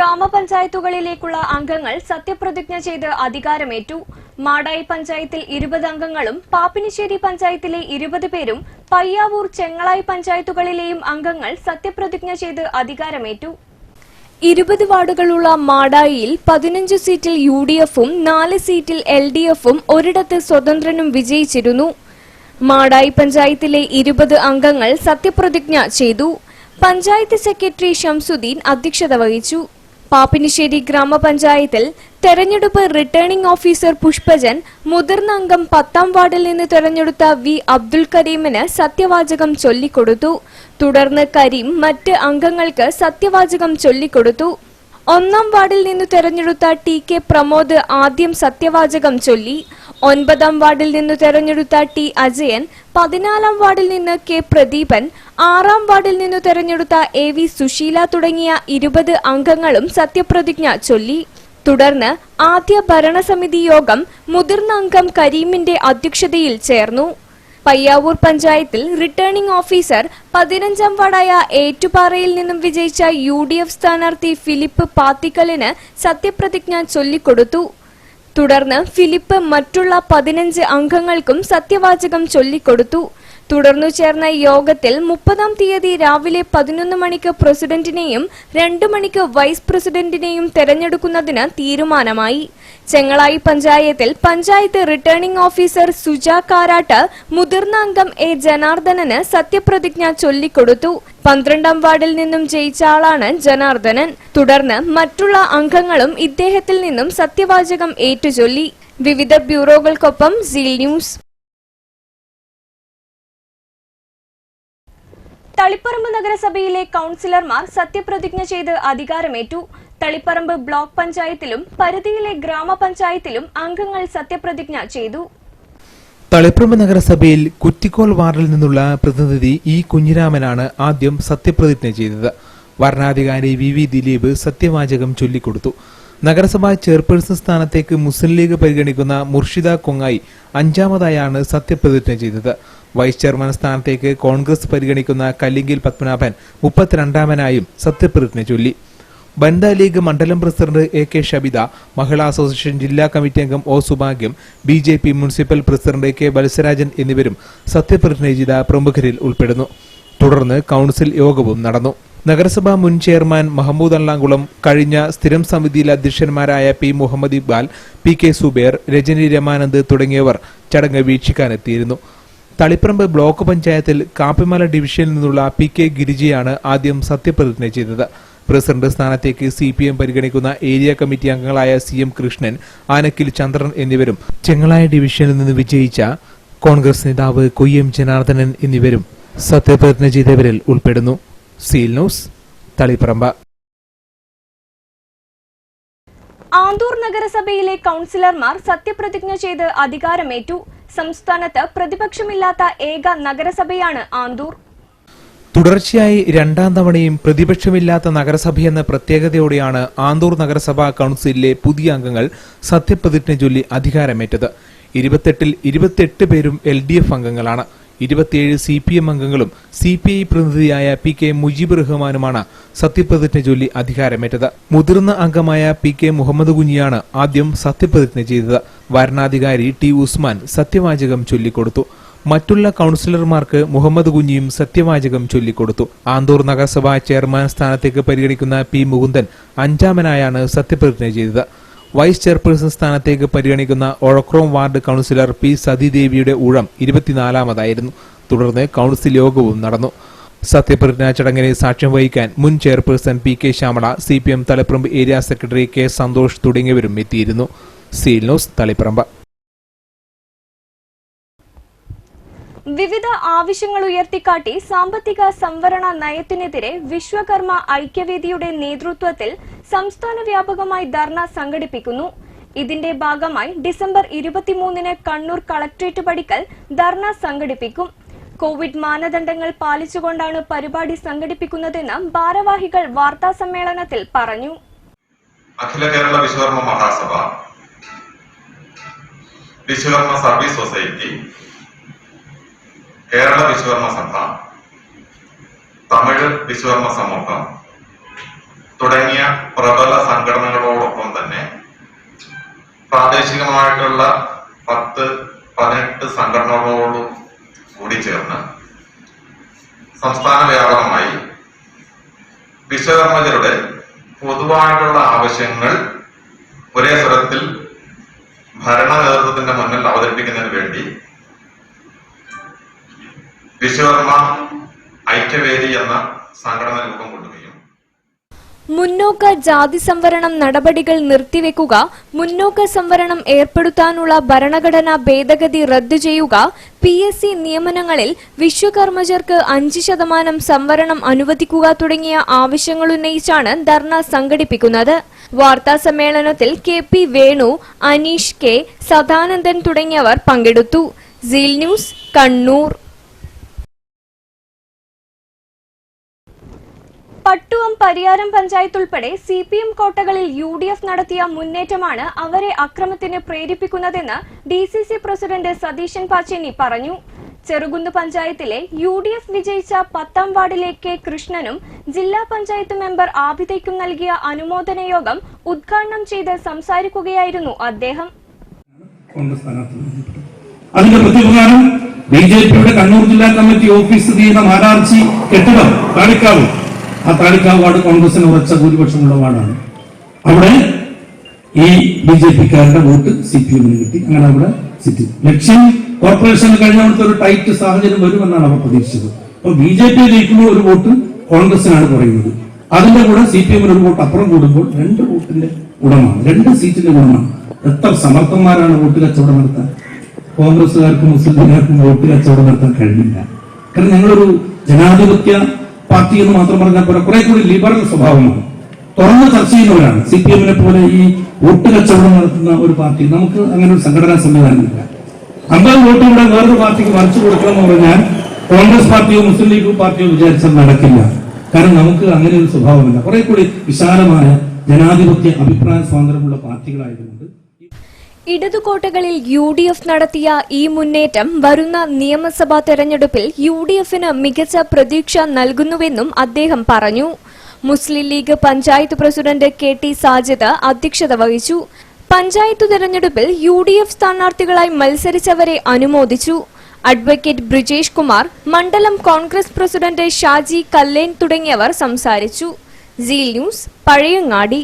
ഗ്രാമപഞ്ചായത്തുകളിലേക്കുള്ള അംഗങ്ങൾ സത്യപ്രതിജ്ഞ ചെയ്ത് അധികാരമേറ്റു. മാടായി പഞ്ചായത്തിൽ ഇരുപത് അംഗങ്ങളും പാപ്പിനിശ്ശേരി പഞ്ചായത്തിലെ ഇരുപത് പേരും പയ്യാവൂർ ചെങ്ങളായി പഞ്ചായത്തുകളിലെയും അംഗങ്ങൾ സത്യപ്രതിജ്ഞ ചെയ്ത് അധികാരമേറ്റു. ഇരുപത് വാർഡുകളുള്ള മാടായിയിൽ പതിനഞ്ച് സീറ്റിൽ യു ഡി എഫും നാല് സീറ്റിൽ എൽ ഡി എഫും ഒരിടത്ത് സ്വതന്ത്രനും വിജയിച്ചിരുന്നു. മാടായി പഞ്ചായത്തിലെ ഇരുപത് അംഗങ്ങൾ സത്യപ്രതിജ്ഞ ചെയ്തു. പഞ്ചായത്ത് സെക്രട്ടറി ഷംസുദ്ദീൻ അധ്യക്ഷത വഹിച്ചു. പാപ്പിനിശ്ശേരി ഗ്രാമപഞ്ചായത്തിൽ തെരഞ്ഞെടുപ്പ് റിട്ടേണിംഗ് ഓഫീസർ പുഷ്പജൻ മുതിർന്ന അംഗം പത്താം വാർഡിൽ നിന്ന് തെരഞ്ഞെടുത്ത വി. അബ്ദുൽ കരീമിന് സത്യവാചകം ചൊല്ലിക്കൊടുത്തു. തുടർന്ന് കരീം മറ്റ് അംഗങ്ങൾക്ക് സത്യവാചകം ചൊല്ലിക്കൊടുത്തു. ഒന്നാം വാർഡിൽ നിന്ന് തെരഞ്ഞെടുത്ത ടി. കെ. പ്രമോദ് ആദ്യം സത്യവാചകം ചൊല്ലി. ഒൻപതാം വാർഡിൽ നിന്ന് തെരഞ്ഞെടുത്ത ടി അജയൻ പതിനാലാം വാർഡിൽ നിന്ന് കെ പ്രദീപൻ ആറാം വാർഡിൽ നിന്ന് തെരഞ്ഞെടുത്ത എ വി സുശീല തുടങ്ങിയ ഇരുപത് അംഗങ്ങളും സത്യപ്രതിജ്ഞ ചൊല്ലി. തുടർന്ന് ആദ്യ ഭരണസമിതി യോഗം മുതിർന്ന അംഗം കരീമിന്റെ അധ്യക്ഷതയിൽ ചേർന്നു. പയ്യാവൂർ പഞ്ചായത്തിൽ റിട്ടേണിംഗ് ഓഫീസർ പതിനഞ്ചാം വാർഡായ ഏറ്റുപാറയിൽ നിന്നും വിജയിച്ച യു ഡി എഫ് സ്ഥാനാർത്ഥി ഫിലിപ്പ് പാത്തിക്കലിന് സത്യപ്രതിജ്ഞ ചൊല്ലിക്കൊടുത്തു. തുടർന്ന് ഫിലിപ്പ് മറ്റുള്ള പതിനഞ്ച് അംഗങ്ങൾക്കും സത്യവാചകം ചൊല്ലിക്കൊടുത്തു. തുടർന്നു ചേർന്ന യോഗത്തിൽ മുപ്പതാം തീയതി രാവിലെ പതിനൊന്ന് മണിക്ക് പ്രസിഡന്റിനെയും രണ്ടു മണിക്ക് വൈസ് പ്രസിഡന്റിനെയും തെരഞ്ഞെടുക്കുന്നതിന് തീരുമാനമായി. ചെങ്ങളായി പഞ്ചായത്തിൽ പഞ്ചായത്ത് റിട്ടേണിംഗ് ഓഫീസർ സുജ കാരാട്ട് മുതിർന്ന അംഗം എ ജനാർദ്ദനന് സത്യപ്രതിജ്ഞ ചൊല്ലിക്കൊടുത്തു. പന്ത്രണ്ടാം വാർഡിൽ നിന്നും ജയിച്ച ആളാണ് ജനാർദ്ദനൻ. തുടർന്ന് മറ്റുള്ള അംഗങ്ങളും ഇദ്ദേഹത്തിൽ നിന്നും സത്യവാചകം ഏറ്റുചൊല്ലി. വിവിധ ബ്യൂറോകൾക്കൊപ്പം സീൽ ന്യൂസ്. തളിപ്പറമ്പ് നഗരസഭയിലെ കൌൺസിലർമാർ സത്യപ്രതിജ്ഞ ചെയ്ത് അധികാരമേറ്റു. തളിപ്പറമ്പ് ബ്ലോക്ക് പഞ്ചായത്തിലും പരിധിയിലെ ഗ്രാമപഞ്ചായത്തിലും അംഗങ്ങൾ സത്യപ്രതിജ്ഞ ചെയ്തു. തളിപ്പറമ്പ് നഗരസഭയിൽ കുറ്റിക്കോൾ വാർഡിൽ നിന്നുള്ള പ്രതിനിധി ഇ കുഞ്ഞിരാമനാണ് ആദ്യം സത്യപ്രതിജ്ഞ ചെയ്തത്. വരണാധികാരി വി വി ദിലീപ് സത്യവാചകം ചൊല്ലിക്കൊടുത്തു. നഗരസഭാ ചെയർപേഴ്സൺ സ്ഥാനത്തേക്ക് മുസ്ലിം ലീഗ് പരിഗണിക്കുന്ന മുർഷിദ കൊങ്ങായി അഞ്ചാമതായാണ് സത്യപ്രതിജ്ഞ ചെയ്തത്. വൈസ് ചെയർമാൻ സ്ഥാനത്തേക്ക് കോൺഗ്രസ് പരിഗണിക്കുന്ന കല്ലിങ്കിൽ പത്മനാഭൻ മുപ്പത്തിരണ്ടാമനായും സത്യപ്രതിജ്ഞ ചൊല്ലി. വനിതാ ലീഗ് മണ്ഡലം president A K Shabitha Mahila association ജില്ലാ കമ്മിറ്റി അംഗം O Subhagyam B J P municipal president K Valsarajan എന്നിവരും സത്യപ്രതിജ്ഞ ചെയ്ത പ്രമുഖരിൽ ഉൾപ്പെടുന്നു. തുടർന്ന് കൌൺസിൽ യോഗവും നടന്നു. നഗരസഭാ മുൻ ചെയർമാൻ മഹമ്മൂദ് അള്ളാങ്കുളം കഴിഞ്ഞ സ്ഥിരം സമിതിയിലെ അധ്യക്ഷന്മാരായ P Muhammad Iqbal P K Subair Rajani Ramanand തുടങ്ങിയവർ ചടങ്ങ് വീക്ഷിക്കാനെത്തിയിരുന്നു. തളിപ്പറമ്പ് ബ്ലോക്ക് പഞ്ചായത്തിൽ കാപ്പിമല ഡിവിഷനിൽ നിന്നുള്ള പി കെ ഗിരിജയാണ് ആദ്യം സത്യപ്രതിജ്ഞ ചെയ്തത്. പ്രസിഡന്റ് സ്ഥാനത്തേക്ക് സി പി എം പരിഗണിക്കുന്ന ഏരിയ കമ്മിറ്റി അംഗങ്ങളായ സി എം കൃഷ്ണൻ ആനക്കിൽ ചന്ദ്രൻ എന്നിവരും. ചെങ്ങളായ ഡിവിഷനിൽ നിന്ന് വിജയിച്ച കോൺഗ്രസ് നേതാവ് കൊയ്യം ജനാർദ്ദനൻ എന്നിവരും സത്യപ്രതിജ്ഞ ചെയ്തവരിൽ ഉൾപ്പെടുന്നു. Seal news Taliparamba. ആന്തൂർ നഗരസഭയിലെ കൌൺസിലർമാർ സത്യപ്രതിജ്ഞ ചെയ്ത് അധികാരമേറ്റു. സംസ്ഥാനത്ത് പ്രതിപക്ഷമില്ലാത്ത ഏക നഗരസഭയാണ് ആന്തൂർ. തുടർച്ചയായി രണ്ടാം തവണയും പ്രതിപക്ഷമില്ലാത്ത നഗരസഭയെന്ന പ്രത്യേകതയോടെയാണ് ആന്തൂർ നഗരസഭാ കൌൺസിലിലെ പുതിയ അംഗങ്ങൾ സത്യപ്രതിജ്ഞ ചൊല്ലി അധികാരമേറ്റത്. ഇരുപത്തെട്ടിൽ ഇരുപത്തെട്ട് പേരും എൽ ഡി എഫ് അംഗങ്ങളാണ്. ഇരുപത്തിയേഴ് സി പി എം അംഗങ്ങളും സി പി ഐ പ്രതിനിധിയായ പി കെ മുജീബ് റഹ്മാനുമാണ് സത്യപ്രതിജ്ഞ ചൊല്ലി അധികാരമേറ്റത്. മുതിർന്ന അംഗമായ പി കെ മുഹമ്മദ് കുഞ്ഞിയാണ് ആദ്യം സത്യപ്രതിജ്ഞ ചെയ്തത്. വരണാധികാരി ടി ഉസ്മാൻ സത്യവാചകം ചൊല്ലിക്കൊടുത്തു. മറ്റുള്ള കൗൺസിലർമാർക്ക് മുഹമ്മദ് കുഞ്ഞിയും സത്യവാചകം ചൊല്ലിക്കൊടുത്തു. ആന്തൂർ നഗരസഭാ ചെയർമാൻ സ്ഥാനത്തേക്ക് പരിഗണിക്കുന്ന പി മുകുന്ദൻ അഞ്ചാമനായാണ് സത്യപ്രതിജ്ഞ ചെയ്തത്. വൈസ് ചെയർപേഴ്സൺ സ്ഥാനത്തേക്ക് പരിഗണിക്കുന്ന ഒഴക്രോം വാർഡ് കൗൺസിലർ പി സതിദേവിയുടെ ഊഴം ഇരുപത്തിനാലാമതായിരുന്നു. തുടർന്ന് കൗൺസിൽ യോഗവും നടന്നു. സത്യപ്രതിജ്ഞാ ചടങ്ങിന് സാക്ഷ്യം വഹിക്കാൻ മുൻ chairperson P K Shyamala C P M Taliparamba area secretary K Santhosh തുടങ്ങിയവരും എത്തിയിരുന്നു. Seal news Taliparamba. വിവിധ ആവശ്യങ്ങൾ ഉയർത്തിക്കാട്ടി സാമ്പത്തിക സംവരണ നയത്തിനെതിരെ വിശ്വകർമ്മ ഐക്യവേദിയുടെ നേതൃത്വത്തിൽ സംസ്ഥാന വ്യാപകമായി ധർണ സംഘടിപ്പിക്കുന്നു. ഇതിന്റെ ഭാഗമായി ഡിസംബർ ഇരുപത്തിമൂന്നിന് കണ്ണൂർ കളക്ട്രേറ്റ് പടിക്കൽ ധർണ സംഘടിപ്പിക്കും. കോവിഡ് മാനദണ്ഡങ്ങൾ പാലിച്ചുകൊണ്ടാണ് പരിപാടി സംഘടിപ്പിക്കുന്നതെന്ന് ഭാരവാഹികൾ വാർത്താ സമ്മേളനത്തിൽ പറഞ്ഞു. അഖില കേരള വിശ്വകർമ്മ മഹാസഭ വിശ്വകർമ്മ സർവീസ് സൊസൈറ്റി കേരള വിശ്വകർമ്മ സഭ തമിഴ് വിശ്വകർമ്മ സമൂഹം തുടങ്ങിയ പ്രബല സംഘടനകളോടൊപ്പം തന്നെ പ്രാദേശികമായിട്ടുള്ള പത്ത് പതിനെട്ട് സംഘടനകളോടും കൂടി ചേർന്ന് സംസ്ഥാന വ്യാപകമായി വിശ്വകർമ്മജരുടെ പൊതുവായിട്ടുള്ള ആവശ്യങ്ങൾ ഒരേ സ്വരത്തിൽ ഭരണ നേതൃത്വത്തിന്റെ മുന്നിൽ അവതരിപ്പിക്കുന്നതിന് വേണ്ടി വിശ്വകർമ്മ ഐക്യവേദി എന്ന സംഘടന രൂപം മുന്നോക്ക ജാതി സംവരണം നടപടികൾ നിർത്തിവെക്കുക മുന്നോക്ക സംവരണം ഏർപ്പെടുത്താനുള്ള ഭരണഘടനാ ഭേദഗതി റദ്ദു ചെയ്യുക പി എസ് സി നിയമനങ്ങളിൽ വിശ്വകർമ്മജർക്ക് അഞ്ച് ശതമാനം സംവരണം അനുവദിക്കുക തുടങ്ങിയ ആവശ്യങ്ങളുന്നയിച്ചാണ് ധർണ സംഘടിപ്പിക്കുന്നത്. വാർത്താ സമ്മേളനത്തിൽ K P Venu Aneesh K Sadanandan തുടങ്ങിയവർ പങ്കെടുത്തു. Seal news Kannur. Pattuvam Pariyaram panchayat ഉൾപ്പെടെ സി പി എം കോട്ടകളിൽ യു ഡി എഫ് നടത്തിയ മുന്നേറ്റമാണ് അവരെ അക്രമത്തിന് പ്രേരിപ്പിക്കുന്നതെന്ന് D C C president Satheesan Pacheni പറഞ്ഞു. ചെറുകുന്ന് പഞ്ചായത്തിലെ യു ഡി എഫ് വിജയിച്ച പത്താം വാർഡിലെ കെ കൃഷ്ണനും ജില്ലാ പഞ്ചായത്ത് മെമ്പർ ആബിതയ്ക്കും നൽകിയ അനുമോദന യോഗം ഉദ്ഘാടനം ചെയ്ത് സംസാരിക്കുകയായിരുന്നു അദ്ദേഹം. അതിന്റെ പ്രത്യുപകാരം ബി ജെ പിയുടെ കണ്ണൂർ ജില്ലാ കമ്മിറ്റി ഓഫീസ് ചെയ്യുന്ന മാരാർച്ചി കെട്ടിടം താളിക്കാവ് ആ താളിക്കാവ് വാർഡ് കോൺഗ്രസിന് ഉറച്ച ഭൂരിപക്ഷമുള്ള വാർഡാണ്. അവിടെ ഈ ബി ജെ പിക്കാരുടെ വോട്ട് സി പി എമ്മിന് കിട്ടി. അങ്ങനെ അവിടെ സിറ്റി. ലക്ഷ്യം കോർപ്പറേഷൻ കഴിഞ്ഞവിടുത്തെ ഒരു ടൈറ്റ് സാഹചര്യം വരുമെന്നാണ് അവർ പ്രതീക്ഷിച്ചത്. അപ്പൊ ബി ജെ പി ജയിക്കുമ്പോൾ ഒരു വോട്ട് കോൺഗ്രസിനാണ് കുറയുന്നത്. അതിന്റെ കൂടെ സി പി എമ്മിന് ഒരു വോട്ട് അപ്പുറം കൂടുമ്പോൾ രണ്ട് വോട്ടിന്റെ ഗുണമാണ്. രണ്ട് സീറ്റിന്റെ ഗുണമാണ്. എത്ര സമർത്ഥന്മാരാണ് വോട്ട് കച്ചവടം നടത്താൻ? കോൺഗ്രസുകാർക്കും മുസ്ലിം ലീഗുകാർക്കും വോട്ട് കച്ചവടം നടത്താൻ കഴിഞ്ഞില്ല. കാരണം ഞങ്ങളൊരു ജനാധിപത്യ പാർട്ടി എന്ന് മാത്രം പറഞ്ഞാൽ പോലെ കുറെ കൂടി ലിബറൽ സ്വഭാവമാണ് തുറന്ന ചർച്ച ചെയ്യുന്നവരാണ്. സി പി എമ്മിനെ പോലെ ഈ വോട്ട് കച്ചവടം നടത്തുന്ന ഒരു പാർട്ടി. നമുക്ക് അങ്ങനെ ഒരു സംഘടനാ സംവിധാനമില്ല അമ്പത് വോട്ട് കൂടെ വേറൊരു പാർട്ടിക്ക് മറിച്ചു കൊടുക്കണമെന്ന് പറഞ്ഞാൽ കോൺഗ്രസ് പാർട്ടിയോ മുസ്ലിം ലീഗ് പാർട്ടിയോ വിചാരിച്ചാൽ നടക്കില്ല. കാരണം നമുക്ക് അങ്ങനെ ഒരു സ്വഭാവമില്ല. കുറെ കൂടി വിശാലമായ ജനാധിപത്യ അഭിപ്രായ സ്വാതന്ത്ര്യമുള്ള പാർട്ടികളായതുകൊണ്ട് ഇടതുകോട്ടകളിൽ യു ഡി എഫ് നടത്തിയ ഈ മുന്നേറ്റം വരുന്ന നിയമസഭാ തെരഞ്ഞെടുപ്പിൽ യു ഡി എഫിന് മികച്ച പ്രതീക്ഷ നൽകുന്നുവെന്നും അദ്ദേഹം പറഞ്ഞു. Muslim League panchayat president K T Sajid അധ്യക്ഷത വഹിച്ചു. പഞ്ചായത്ത് തെരഞ്ഞെടുപ്പിൽ യു ഡി എഫ് സ്ഥാനാർത്ഥികളായി മത്സരിച്ചവരെ അനുമോദിച്ചു. അഡ്വക്കേറ്റ് ബ്രിജേഷ് കുമാർ മണ്ഡലം കോൺഗ്രസ് പ്രസിഡന്റ് ഷാജി കല്ലേൻ തുടങ്ങിയവർ സംസാരിച്ചു. Seal news Pazhayangadi.